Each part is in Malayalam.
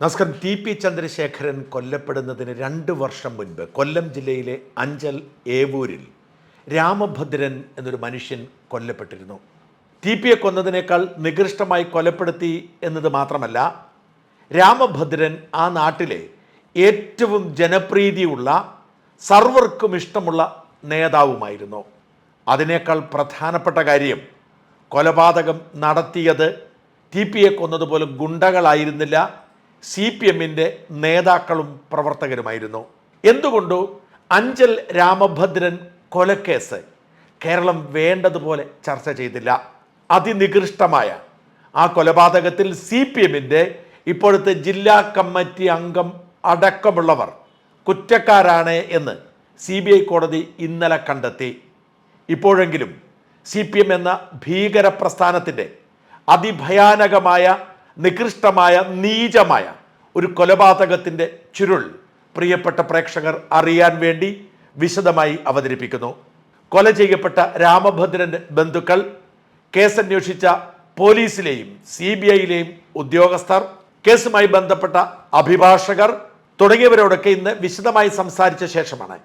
നമസ്കാരം ടി പി ചന്ദ്രശേഖരൻ കൊല്ലപ്പെടുന്നതിന് രണ്ട് വർഷം മുൻപ് കൊല്ലം ജില്ലയിലെ അഞ്ചൽ ഏവൂരിൽ രാമഭദ്രൻ എന്നൊരു മനുഷ്യൻ കൊല്ലപ്പെട്ടിരുന്നു. ടി പിയെ കൊന്നതിനേക്കാൾ നികൃഷ്ടമായി കൊലപ്പെടുത്തി എന്നത് മാത്രമല്ല രാമഭദ്രൻ ആ നാട്ടിലെ ഏറ്റവും ജനപ്രീതിയുള്ള സർവർക്കും ഇഷ്ടമുള്ള നേതാവുമായിരുന്നു. അതിനേക്കാൾ പ്രധാനപ്പെട്ട കാര്യം കൊലപാതകം നടത്തിയത് ടി പിയെ കൊന്നതുപോലെ ഗുണ്ടകളായിരുന്നില്ല സി പി എമ്മിന്റെ നേതാക്കളും പ്രവർത്തകരുമായിരുന്നു. എന്തുകൊണ്ടോ അഞ്ചൽ രാമഭദ്രൻ കൊലക്കേസ് കേരളം വേണ്ടതുപോലെ ചർച്ച ചെയ്തില്ല. അതിനികൃഷ്ടമായ ആ കൊലപാതകത്തിൽ സി പി എമ്മിന്റെ ഇപ്പോഴത്തെ ജില്ലാ കമ്മിറ്റി അംഗം അടക്കമുള്ളവർ കുറ്റക്കാരാണ് എന്ന് സി ബി ഐ കോടതി ഇന്നലെ കണ്ടെത്തി. ഇപ്പോഴെങ്കിലും സി പി എം എന്ന ഭീകര പ്രസ്ഥാനത്തിന്റെ അതിഭയാനകമായ നികൃഷ്ടമായ നീചമായ ഒരു കൊലപാതകത്തിന്റെ ചുരുൾ പ്രിയപ്പെട്ട പ്രേക്ഷകർ അറിയാൻ വേണ്ടി വിശദമായി അവതരിപ്പിക്കുന്നു. കൊല ചെയ്യപ്പെട്ട രാമഭദ്രന്റെ ബന്ധുക്കൾ കേസന്വേഷിച്ച പോലീസിലെയും സി ബി ഐയിലെയും ഉദ്യോഗസ്ഥർ കേസുമായി ബന്ധപ്പെട്ട അഭിഭാഷകർ തുടങ്ങിയവരോടൊക്കെ ഇന്ന് വിശദമായി സംസാരിച്ച ശേഷമാണ്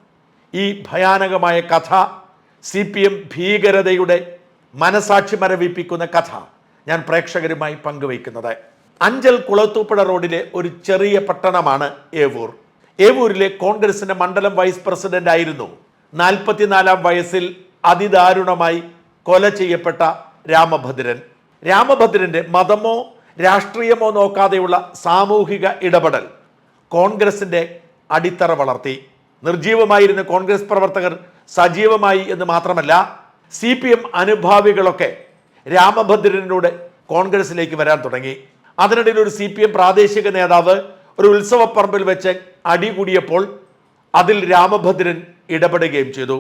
ഈ ഭയാനകമായ കഥ സി പി എം ഭീകരതയുടെ മനസാക്ഷി മരവിപ്പിക്കുന്ന കഥ. ഞാൻ പ്രേക്ഷകരുമായി പങ്കുവയ്ക്കുന്നത്. അഞ്ചൽ കുളത്തൂപ്പുഴ റോഡിലെ ഒരു ചെറിയ പട്ടണമാണ് ഏവൂർ. ഏവൂരിലെ കോൺഗ്രസിന്റെ മണ്ഡലം വൈസ് പ്രസിഡന്റ് ആയിരുന്നു. നാൽപ്പത്തിനാലാം വയസ്സിൽ അതിദാരുണമായി കൊല ചെയ്യപ്പെട്ട രാമഭദ്രൻ. രാമഭദ്രന്റെ മതമോ രാഷ്ട്രീയമോ നോക്കാതെയുള്ള സാമൂഹിക ഇടപെടൽ കോൺഗ്രസിന്റെ അടിത്തറ വളർത്തി. നിർജീവമായിരുന്ന കോൺഗ്രസ് പ്രവർത്തകർ സജീവമായി എന്ന് മാത്രമല്ല സി പി എം അനുഭാവികളൊക്കെ രാമഭദ്രനിലൂടെ കോൺഗ്രസിലേക്ക് വരാൻ തുടങ്ങി. അതിനിടയിൽ ഒരു സി പി എം പ്രാദേശിക നേതാവ് ഒരു ഉത്സവപ്പറമ്പിൽ വെച്ച് അടികൂടിയപ്പോൾ അതിൽ രാമഭദ്രൻ ഇടപെടുകയും ചെയ്തു.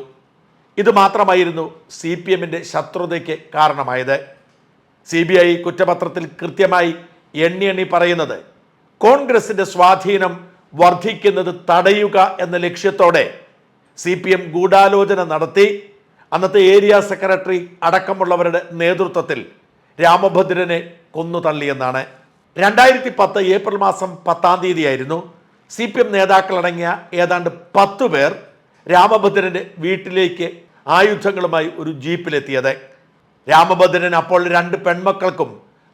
ഇത് മാത്രമായിരുന്നു സി പി എമ്മിന്റെ ശത്രുതയ്ക്ക് കാരണമായത്. സി ബി ഐ കുറ്റപത്രത്തിൽ കൃത്യമായി എണ്ണി എണ്ണി പറയുന്നത് കോൺഗ്രസിന്റെ സ്വാധീനം വർദ്ധിക്കുന്നത് തടയുക എന്ന ലക്ഷ്യത്തോടെ സി പി എം ഗൂഢാലോചന നടത്തി അന്നത്തെ ഏരിയ സെക്രട്ടറി അടക്കമുള്ളവരുടെ നേതൃത്വത്തിൽ രാമഭദ്രനെ കൊന്നു തള്ളിയെന്നാണ്. രണ്ടായിരത്തി പത്ത് ഏപ്രിൽ മാസം പത്താം തീയതിയായിരുന്നു സി പി എം നേതാക്കളടങ്ങിയ ഏതാണ്ട് പത്തു പേർ രാമഭദ്രന്റെ വീട്ടിലേക്ക് ആയുധങ്ങളുമായി ഒരു ജീപ്പിലെത്തിയത്. രാമഭദ്രൻ അപ്പോൾ രണ്ട് പെൺമക്കൾക്കും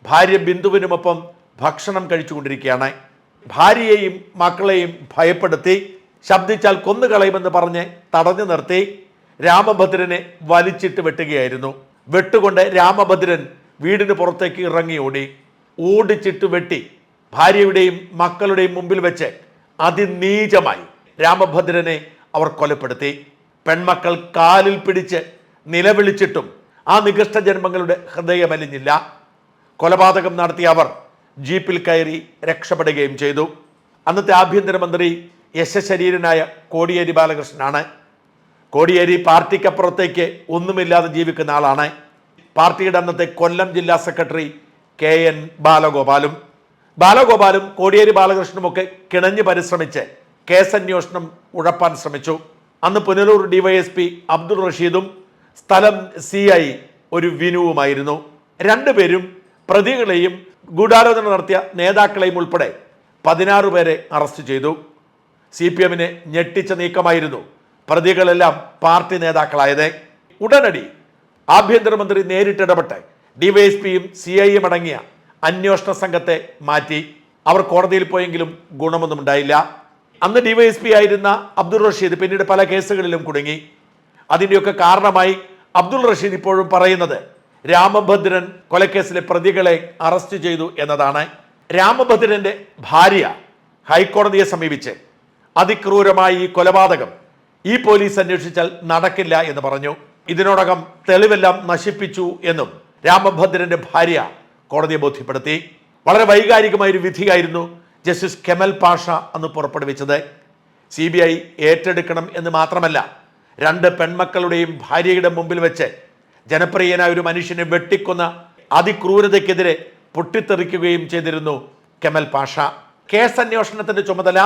ഭാര്യ ബിന്ദുവിനുമൊപ്പം ഭക്ഷണം കഴിച്ചുകൊണ്ടിരിക്കുകയാണ്. ഭാര്യയെയും മക്കളെയും ഭയപ്പെടുത്തി ശബ്ദിച്ചാൽ കൊന്നുകളയുമെന്ന് പറഞ്ഞ് തടഞ്ഞു നിർത്തി രാമഭദ്രനെ വലിച്ചിട്ട് വെട്ടുകയായിരുന്നു. വെട്ടുകൊണ്ട് രാമഭദ്രൻ വീടിന് പുറത്തേക്ക് ഇറങ്ങി ഓടി. ഓടിച്ചിട്ട് വെട്ടി. ഭാര്യയുടെയും മക്കളുടെയും മുമ്പിൽ വെച്ച് അതിനീചമായി രാമഭദ്രനെ അവർ കൊലപ്പെടുത്തി. പെൺമക്കൾ കാലിൽ പിടിച്ച് നിലവിളിച്ചിട്ടും ആ നികൃഷ്ട ജന്മങ്ങളുടെ ഹൃദയമലിഞ്ഞില്ല. കൊലപാതകം നടത്തിയ അവർ ജീപ്പിൽ കയറി രക്ഷപ്പെടുകയും ചെയ്തു. അന്നത്തെ ആഭ്യന്തരമന്ത്രി യശശരീരനായ കോടിയേരി ബാലകൃഷ്ണനാണ് കോടിയേരി പാർട്ടിക്കപ്പുറത്തേക്ക് ഒന്നുമില്ലാതെ ജീവിക്കുന്ന ആളാണ്. പാർട്ടിയുടെ അന്നത്തെ കൊല്ലം ജില്ലാ സെക്രട്ടറി കെ എൻ ബാലഗോപാലും. ബാലഗോപാലും കോടിയേരി ബാലകൃഷ്ണനുമൊക്കെ കിണഞ്ഞു പരിശ്രമിച്ച് കേസന്വേഷണം ഉഴപ്പാൻ ശ്രമിച്ചു. അന്ന് പുനലൂർ ഡിവൈഎസ്പി അബ്ദുൾ റഷീദും സ്ഥലം സി ഐ ഒരു വിനുവുമായിരുന്നു. രണ്ടുപേരും പ്രതികളെയും ഗൂഢാലോചന നടത്തിയ നേതാക്കളെയും ഉൾപ്പെടെ പതിനാറ് പേരെ അറസ്റ്റ് ചെയ്തു. സി പി എമ്മിനെ ഞെട്ടിച്ച നീക്കമായിരുന്നു. പ്രതികളെല്ലാം പാർട്ടി നേതാക്കളായത്. ഉടനടി ആഭ്യന്തരമന്ത്രി നേരിട്ടിടപെട്ട് ഡിവൈഎസ്പിയും സി ഐ എം അടങ്ങിയ അന്വേഷണ സംഘത്തെ മാറ്റി. അവർ കോടതിയിൽ പോയെങ്കിലും ഗുണമൊന്നും ഉണ്ടായില്ല. അന്ന് ഡിവൈഎസ്പി ആയിരുന്ന അബ്ദുൾ റഷീദ് പിന്നീട് പല കേസുകളിലും കുടുങ്ങി. അതിന്റെയൊക്കെ കാരണമായി അബ്ദുൾ റഷീദ് ഇപ്പോഴും പറയുന്നത് രാമഭദ്രൻ കൊലക്കേസിലെ പ്രതികളെ അറസ്റ്റ് ചെയ്തു എന്നതാണ്. രാമഭദ്രന്റെ ഭാര്യ ഹൈക്കോടതിയെ സമീപിച്ച് അതിക്രൂരമായി ഈ കൊലപാതകം ഈ പോലീസ് അന്വേഷിച്ചാൽ നടക്കില്ല എന്ന് പറഞ്ഞു. ഇതിനോടകം തെളിവെല്ലാം നശിപ്പിച്ചു എന്നും രാമഭദ്രന്റെ ഭാര്യ കോടതിയെ ബോധ്യപ്പെടുത്തി. വളരെ വൈകാരികമായ ഒരു വിധിയായിരുന്നു ജസ്റ്റിസ് കെമൽ പാഷ അന്ന് പുറപ്പെടുവിച്ചത്. സി ബി ഐ ഏറ്റെടുക്കണം എന്ന് മാത്രമല്ല രണ്ട് പെൺമക്കളുടെയും ഭാര്യയുടെ മുമ്പിൽ വെച്ച് ജനപ്രിയനായ ഒരു മനുഷ്യനെ വെട്ടിക്കൊന്ന അതിക്രൂരതയ്ക്കെതിരെ പൊട്ടിത്തെറിക്കുകയും ചെയ്തിരുന്നു കെമൽ പാഷ. കേസ് അന്വേഷണത്തിന്റെ ചുമതല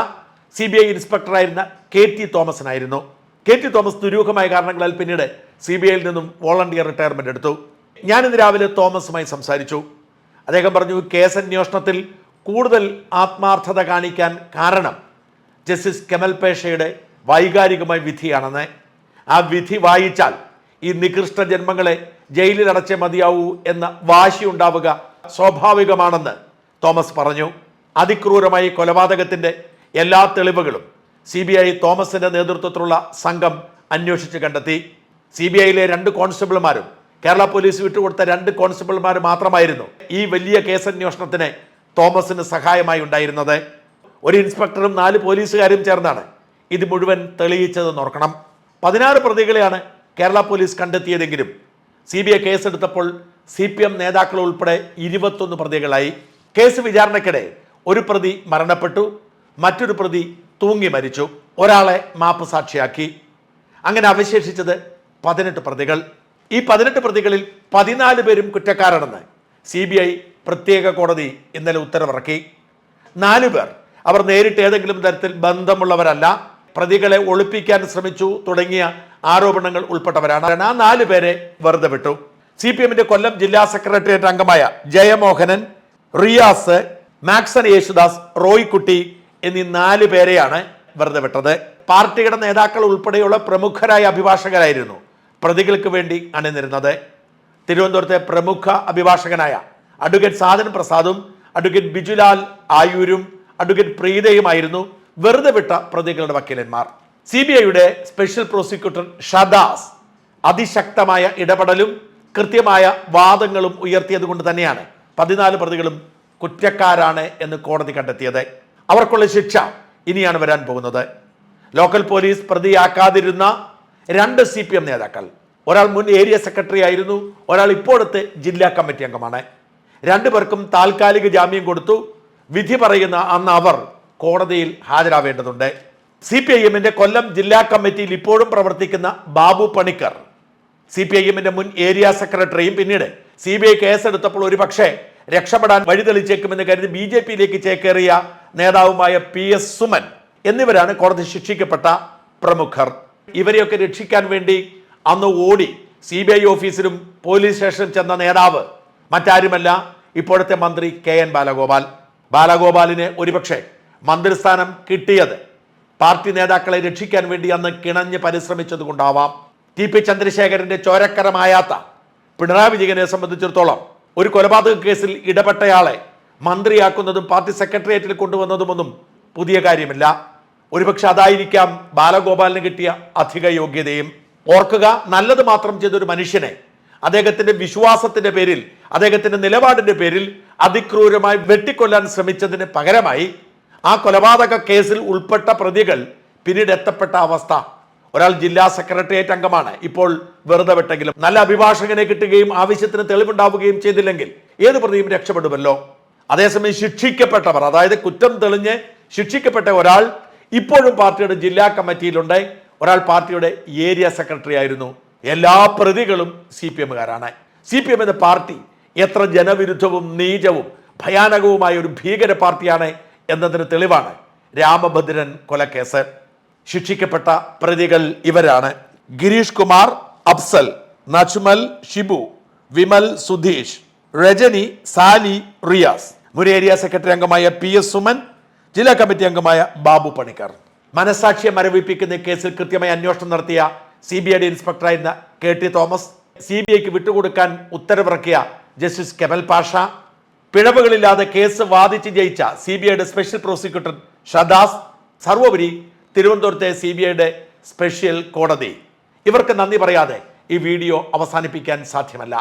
സി ബി ഐ ഇൻസ്പെക്ടറായിരുന്ന കെ ടി തോമസിനായിരുന്നു. കെ ടി തോമസ് ദുരൂഹമായ കാരണങ്ങളാൽ പിന്നീട് സി ബി ഐയിൽ നിന്നും വോളണ്ടിയർ റിട്ടയർമെന്റ് എടുത്തു. ഞാനിന്ന് രാവിലെ തോമസുമായി സംസാരിച്ചു. അദ്ദേഹം പറഞ്ഞു കേസ് അന്വേഷണത്തിൽ കൂടുതൽ ആത്മാർത്ഥത കാണിക്കാൻ കാരണം ജസ്റ്റിസ് കെമൽ പേഷയുടെ വൈകാരികമായ വിധിയാണെന്ന്. ആ വിധി വായിച്ചാൽ ഈ നികൃഷ്ട ജന്മങ്ങളെ ജയിലിൽ അടച്ചേ മതിയാവൂ എന്ന വാശി ഉണ്ടാവുക സ്വാഭാവികമാണെന്ന് തോമസ് പറഞ്ഞു. അതിക്രൂരമായി കൊലപാതകത്തിന്റെ എല്ലാ തെളിവുകളും സി ബി ഐ തോമസിന്റെ നേതൃത്വത്തിലുള്ള സംഘം അന്വേഷിച്ച് കണ്ടെത്തി. സി ബി ഐയിലെ രണ്ട് കോൺസ്റ്റബിൾമാരും കേരള പോലീസ് വിട്ടുകൊടുത്ത രണ്ട് കോൺസ്റ്റബിൾമാർ മാത്രമായിരുന്നു ഈ വലിയ കേസന്വേഷണത്തിന് തോമസിന് സഹായമായി ഉണ്ടായിരുന്നത്. ഒരു ഇൻസ്പെക്ടറും നാല് പോലീസുകാരും ചേർന്നാണ് ഇത് മുഴുവൻ തെളിയിച്ചതെന്ന് ഓർക്കണം. പതിനാറ് പ്രതികളെയാണ് കേരള പോലീസ് കണ്ടെത്തിയതെങ്കിലും സി ബി ഐ കേസെടുത്തപ്പോൾ സി പി എം നേതാക്കൾ ഉൾപ്പെടെ ഇരുപത്തൊന്ന് പ്രതികളായി. കേസ് വിചാരണയ്ക്കിടെ ഒരു പ്രതി മരണപ്പെട്ടു. മറ്റൊരു പ്രതി തൂങ്ങി മരിച്ചു. ഒരാളെ മാപ്പ് സാക്ഷിയാക്കി അങ്ങനെ അവശേഷിച്ചത് പതിനെട്ട് പ്രതികൾ. ഈ പതിനെട്ട് പ്രതികളിൽ പതിനാല് പേരും കുറ്റക്കാരാണെന്ന് സി ബി ഐ പ്രത്യേക കോടതി ഇന്നലെ ഉത്തരവിറക്കി. നാലു പേർ അവർ നേരിട്ട് ഏതെങ്കിലും തരത്തിൽ ബന്ധമുള്ളവരല്ല. പ്രതികളെ ഒളിപ്പിക്കാൻ ശ്രമിച്ചു തുടങ്ങിയ ആരോപണങ്ങൾ ഉൾപ്പെട്ടവരാണ്. ആ നാലു പേരെ വെറുതെ വിട്ടു. സി പി എമ്മിന്റെ കൊല്ലം ജില്ലാ സെക്രട്ടേറിയറ്റ് അംഗമായ ജയമോഹനൻ റിയാസ് മാക്സൺ യേശുദാസ് റോയ്ക്കുട്ടി എന്നീ നാല് പേരെയാണ് വെറുതെ വിട്ടത്. പാർട്ടിയുടെ നേതാക്കൾ ഉൾപ്പെടെയുള്ള പ്രമുഖരായ അഭിഭാഷകരായിരുന്നു. പ്രതികൾക്ക് വേണ്ടി അണിനിരുന്നത്. തിരുവനന്തപുരത്തെ പ്രമുഖ അഭിഭാഷകനായ അഡ്വക്കേറ്റ് സാധൻ പ്രസാദും അഡ്വക്കേറ്റ് ബിജുലാൽ ആയൂരും അഡ്വക്കേറ്റ് പ്രീതയുമായിരുന്നു വെറുതെ വിട്ട പ്രതികളുടെ വക്കീലന്മാർ. സി ബി ഐയുടെ സ്പെഷ്യൽ പ്രോസിക്യൂട്ടർ ഷദാസ് അതിശക്തമായ ഇടപെടലും കൃത്യമായ വാദങ്ങളും ഉയർത്തിയത് കൊണ്ട് തന്നെയാണ് പതിനാല് പ്രതികളും കുറ്റക്കാരാണ് എന്ന് കോടതി കണ്ടെത്തിയത്. അവർക്കുള്ള ശിക്ഷ ഇനിയാണ് വരാൻ പോകുന്നത്. ലോക്കൽ പോലീസ് പ്രതിയാക്കാതിരുന്ന രണ്ട് സി പി എം നേതാക്കൾ. ഒരാൾ മുൻ ഏരിയ സെക്രട്ടറി ആയിരുന്നു ഒരാൾ ഇപ്പോഴത്തെ ജില്ലാ കമ്മിറ്റി അംഗമാണ്. രണ്ടുപേർക്കും താൽക്കാലിക ജാമ്യം കൊടുത്തു. വിധി പറയുന്ന അന്ന് അവർ കോടതിയിൽ ഹാജരാവേണ്ടതുണ്ട്. സി പി ഐ എമ്മിന്റെ കൊല്ലം ജില്ലാ കമ്മിറ്റിയിൽ ഇപ്പോഴും പ്രവർത്തിക്കുന്ന Babu Panicker. C P I എമ്മിന്റെ മുൻ ഏരിയ സെക്രട്ടറിയും പിന്നീട് സി ബി ഐ കേസെടുത്തപ്പോൾ ഒരുപക്ഷെ രക്ഷപ്പെടാൻ വഴിതെളിച്ചേക്കുമെന്ന് കരുതി ബി ജെ പിയിലേക്ക് ചേക്കേറിയ നേതാവുമായ പി എസ് സുമൻ എന്നിവരാണ് കോടതി ശിക്ഷിക്കപ്പെട്ട പ്രമുഖർ. ഇവരെയൊക്കെ രക്ഷിക്കാൻ വേണ്ടി അന്ന് ഓടി സി ബി ഐ ഓഫീസിലും പോലീസ് സ്റ്റേഷനിലും ചെന്ന നേതാവ് മറ്റാരുമല്ല ഇപ്പോഴത്തെ മന്ത്രി കെ എൻ ബാലഗോപാൽ. ബാലഗോപാലിന് ഒരുപക്ഷെ മന്ത്രിസ്ഥാനം കിട്ടിയത് പാർട്ടി നേതാക്കളെ രക്ഷിക്കാൻ വേണ്ടി അന്ന് കിണഞ്ഞ് പരിശ്രമിച്ചത് കൊണ്ടാവാം ടി പി ചന്ദ്രശേഖരന്റെ ചോരക്കരമായാത്ത പിണറായി വിജയനെ സംബന്ധിച്ചിടത്തോളം ഒരു കൊലപാതക കേസിൽ ഇടപെട്ടയാളെ മന്ത്രിയാക്കുന്നതും പാർട്ടി സെക്രട്ടേറിയറ്റിൽ കൊണ്ടുവന്നതുമൊന്നും പുതിയ കാര്യമില്ല. ഒരുപക്ഷെ അതായിരിക്കാം ബാലഗോപാലിന് കിട്ടിയ അധിക യോഗ്യതയും. ഓർക്കുക നല്ലത് മാത്രം ചെയ്തൊരു മനുഷ്യനെ അദ്ദേഹത്തിന്റെ വിശ്വാസത്തിന്റെ പേരിൽ അദ്ദേഹത്തിന്റെ നിലപാടിന്റെ പേരിൽ അതിക്രൂരമായി വെട്ടിക്കൊല്ലാൻ ശ്രമിച്ചതിന് പകരമായി ആ കൊലപാതക കേസിൽ ഉൾപ്പെട്ട പ്രതികൾ പിന്നീട് എത്തപ്പെട്ട അവസ്ഥ. ഒരാൾ ജില്ലാ സെക്രട്ടേറിയറ്റ് അംഗമാണ്. ഇപ്പോൾ വെറുതെ വിട്ടെങ്കിലും നല്ല അഭിഭാഷകനെ കിട്ടുകയും ആവശ്യത്തിന് തെളിവുണ്ടാവുകയും ചെയ്തില്ലെങ്കിൽ ഏത് പ്രതിയും രക്ഷപ്പെടുമല്ലോ? അതേസമയം ശിക്ഷിക്കപ്പെട്ടവർ അതായത് കുറ്റം തെളിഞ്ഞ് ശിക്ഷിക്കപ്പെട്ട ഒരാൾ ഇപ്പോഴും പാർട്ടിയുടെ ജില്ലാ കമ്മിറ്റിയിലുണ്ട്. ഒരാൾ പാർട്ടിയുടെ ഏരിയ സെക്രട്ടറി ആയിരുന്നു. എല്ലാ പ്രതികളും സി പി എമ്മുകാരാണ്. സി പി എം എന്ന പാർട്ടി എത്ര ജനവിരുദ്ധവും നീചവും ഭയാനകവുമായ ഒരു ഭീകര പാർട്ടിയാണ് എന്നതിന് തെളിവാണ് രാമഭദ്രൻ കൊലക്കേസ്. ശിക്ഷിക്കപ്പെട്ട പ്രതികൾ ഇവരാണ്. ഗിരീഷ് കുമാർ അഫ്സൽ നജ്മൽ ഷിബു വിമൽ സുധീഷ് രജനി സാലി റിയാസ്. മുൻ ഏരിയ സെക്രട്ടറി അംഗമായ പി എസ് സുമൻ ജില്ലാ കമ്മിറ്റി അംഗമായ ബാബു പണിക്കർ. മനസാക്ഷിയെ മരവിപ്പിക്കുന്ന കേസിൽ കൃത്യമായി അന്വേഷണം നടത്തിയ സി ബി ഐയുടെ ഇൻസ്പെക്ടറായിരുന്ന K T Thomas C B ഐക്ക് വിട്ടുകൊടുക്കാൻ ഉത്തരവിറക്കിയ ജസ്റ്റിസ് കെമൽ പാഷ പിഴവുകളില്ലാതെ കേസ് വാദിച്ച് ജയിച്ച സി ബി ഐയുടെ സ്പെഷ്യൽ പ്രോസിക്യൂട്ടർ ഷദാസ് സർവോപരി തിരുവനന്തപുരത്തെ സി ബി ഐയുടെ സ്പെഷ്യൽ കോടതി. ഇവർക്ക് നന്ദി പറയാതെ ഈ വീഡിയോ അവസാനിപ്പിക്കാൻ സാധ്യമല്ല.